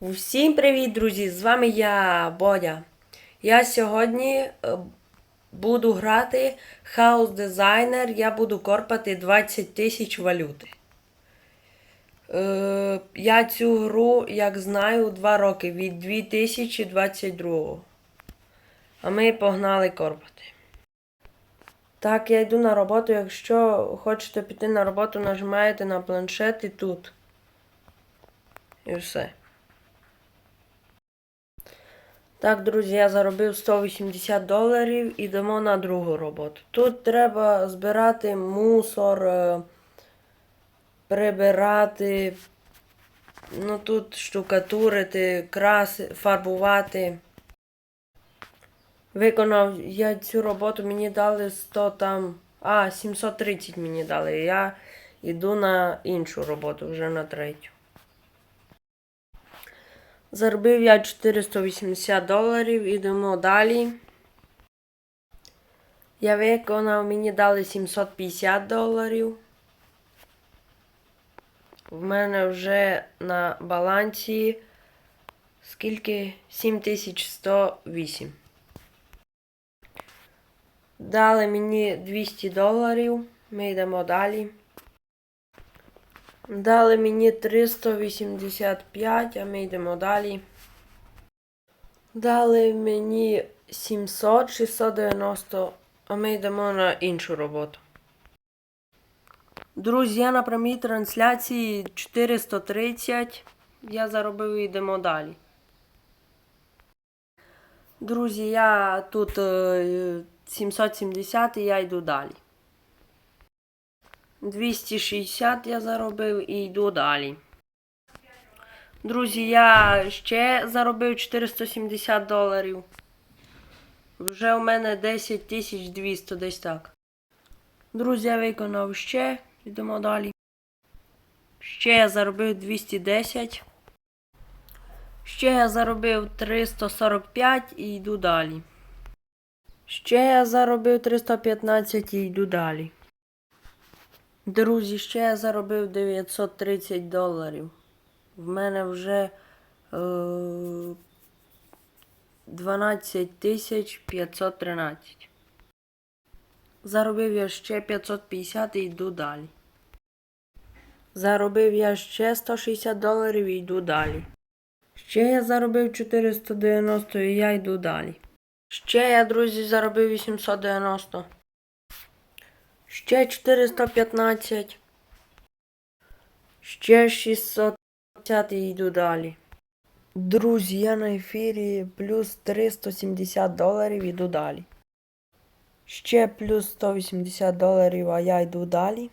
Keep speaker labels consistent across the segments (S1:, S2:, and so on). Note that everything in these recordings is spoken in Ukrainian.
S1: Усім привіт, друзі! З вами я, Бодя. Я сьогодні е, буду грати House Designer. Я буду корпати 20 тисяч валюти. Е, я цю гру, як знаю, 2 роки від 2022. А ми погнали корпати. Так, я йду на роботу. Якщо хочете піти на роботу, нажимаєте на планшет і тут. І все. Так, друзі, я заробив 180 доларів і йдемо на другу роботу. Тут треба збирати мусор, е, прибирати, ну тут штукатурити, краси, фарбувати. Виконав я цю роботу, мені дали 100 там. А, 730 мені дали. Я йду на іншу роботу, вже на третю. Заробив я 480 доларів, ідемо далі. Я виконав, мені дали 750 доларів. В мене вже на балансі скільки? 7108. Дали мені 200 доларів. Ми йдемо далі. Дали мені 385, а ми йдемо далі. Дали мені 700, 690, а ми йдемо на іншу роботу. Друзі, я на прямій трансляції 430. Я заробив і йдемо далі. Друзі, я тут е, 770 і я йду далі. 260 я заробив і йду далі. Друзі, я ще заробив 470 доларів. Вже у мене 10 200 десь так. Друзі, я виконав ще. Йдемо далі. Ще я заробив 210. Ще я заробив 345 і йду далі. Ще я заробив 315 і йду далі. Друзі, ще я заробив 930 доларів. В мене вже е, 12 тисяч 513. Заробив я ще 550 і йду далі. Заробив я ще 160 доларів і йду далі. Ще я заробив 490 і я йду далі. Ще я, друзі, заробив 890. Ще 415. Ще 650 і йду далі. Друзі, я на ефірі плюс 370 доларів іду далі. Ще плюс 180 доларів, а я йду далі.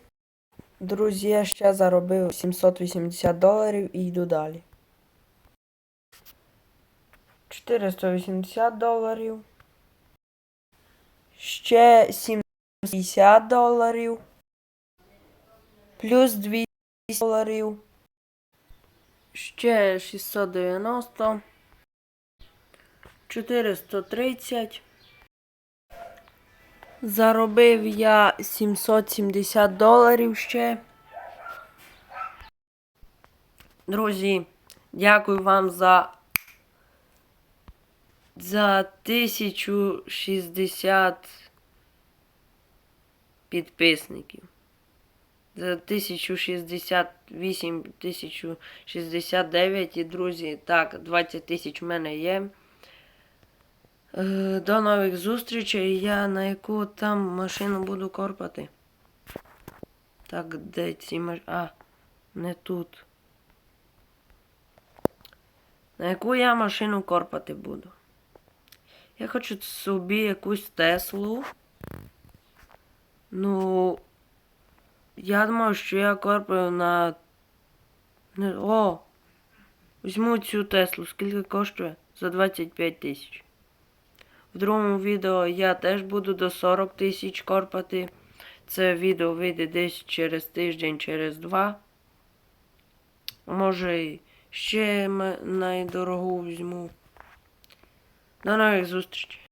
S1: Друзі, я ще заробив 780 доларів і йду далі. 480 доларів. Ще 750 доларів. Плюс 200 доларів. Ще 690. 430. Заробив я 770 доларів ще. Друзі, дякую вам за за 1060 підписників. За 1068, 1069 і друзі, так, 20 тисяч в мене є. Е, До нових зустрічей. Я на яку там машину буду корпати. Так, де ці маш... А, не тут. На яку я машину корпати буду? Я хочу собі якусь Теслу. Ну. Я думав, що я корпаю на. О! Візьму цю Теслу. Скільки коштує? За 25 тисяч. В другому відео я теж буду до 40 тисяч корпати. Це відео вийде десь через тиждень, через два. Може ще найдорогу візьму. До нових зустрічей.